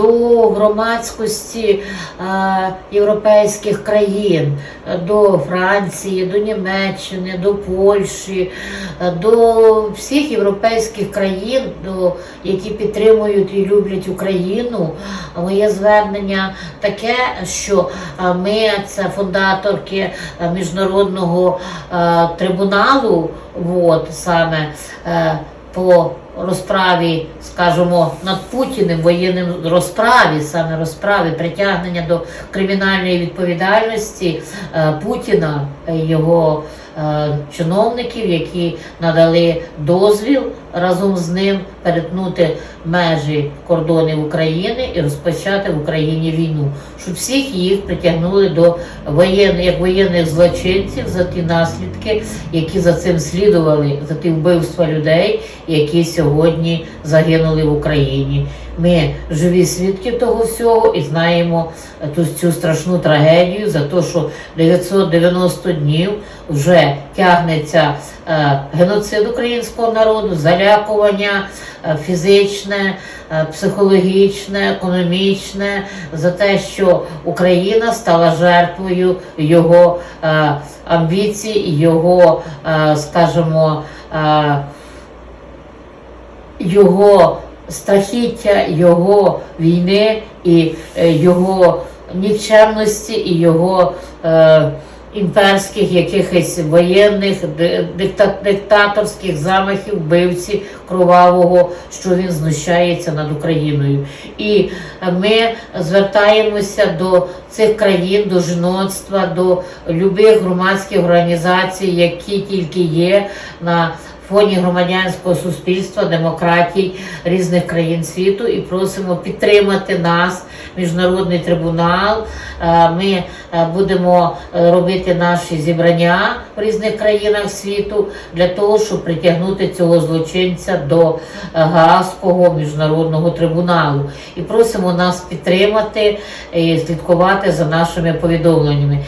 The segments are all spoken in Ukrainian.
до громадськості е, європейських країн, до Франції, до Німеччини, до Польщі, е, до всіх європейських країн, до, які підтримують і люблять Україну. Моє звернення таке, що е, ми це фундаторки міжнародного трибуналу, от, саме по розправі, скажімо, над Путіним воєнним розправі, саме розправі, притягнення до кримінальної відповідальності е, Путіна, його е, чиновників, які надали дозвіл разом з ним перетнути межі кордонів України і розпочати в Україні війну, щоб всіх їх притягнули до воєнних як воєнних злочинців за ті наслідки, які за цим слідували, за ті вбивства людей, які сьогодні загинули в Україні. Ми живі свідки того всього і знаємо е, ту цю страшну трагедію за те, що 990 днів вже тягнеться е, геноцид українського народу, залякування фізичне, психологічне, економічне, за те, що Україна стала жертвою його амбіцій, його, скажімо, його страхіття, його війни і його нікчемності і його імперських якихось воєнних ди- диктаторських замахів, вбивці кровавого, що він знущається над Україною. І ми звертаємося до цих країн, до жіноцтва, до любих громадських організацій, які тільки є на фоні громадянського суспільства, демократій різних країн світу і просимо підтримати нас, міжнародний трибунал. Е, Ми е, будемо е, робити наші зібрання в різних країнах світу для того, щоб притягнути цього злочинця до Гаазького міжнародного трибуналу. І просимо нас підтримати і слідкувати за нашими повідомленнями.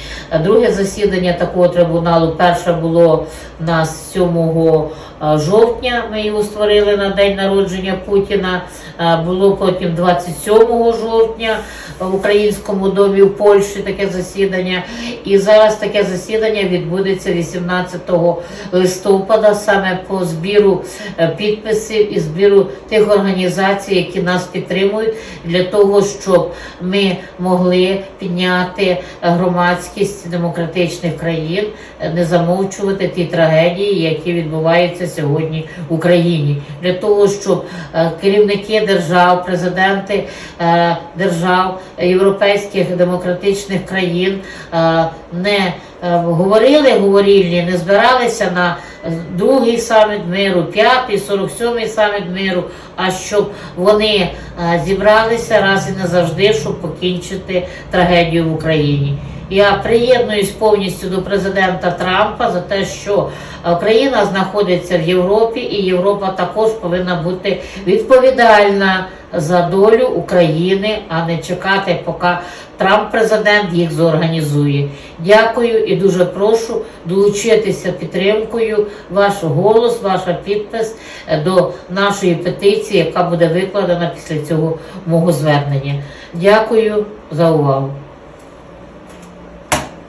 Друге засідання такого трибуналу перше було у нас 7 е, жовтня. Ми його створили на день народження Путіна. Е, Було потім 27 жовтня в Українському домі в Польщі таке засідання. І зараз таке засідання відбудеться 18 листопада саме по збіру е, підписів і збіру тих організацій, які нас підтримують, для того, щоб ми могли підняти е, громадськість демократичних країн, е, не замовчувати ті трагедії, які відбуваються сьогодні в Україні, для того, щоб е, керівники держав, президенти е, держав європейських демократичних країн е, не говорили говорільні, не збиралися на другий саміт миру, п'ятий, 47-й саміт миру, а щоб вони зібралися раз і назавжди, щоб покінчити трагедію в Україні. Я приєднуюсь повністю до президента Трампа за те, що Україна знаходиться в Європі, і Європа також повинна бути відповідальна за долю України, а не чекати, поки Трамп президент їх зорганізує. Дякую і дуже прошу долучитися підтримкою ваш голос, ваш підпис е, до нашої петиції, яка буде викладена після цього мого звернення. Дякую за увагу.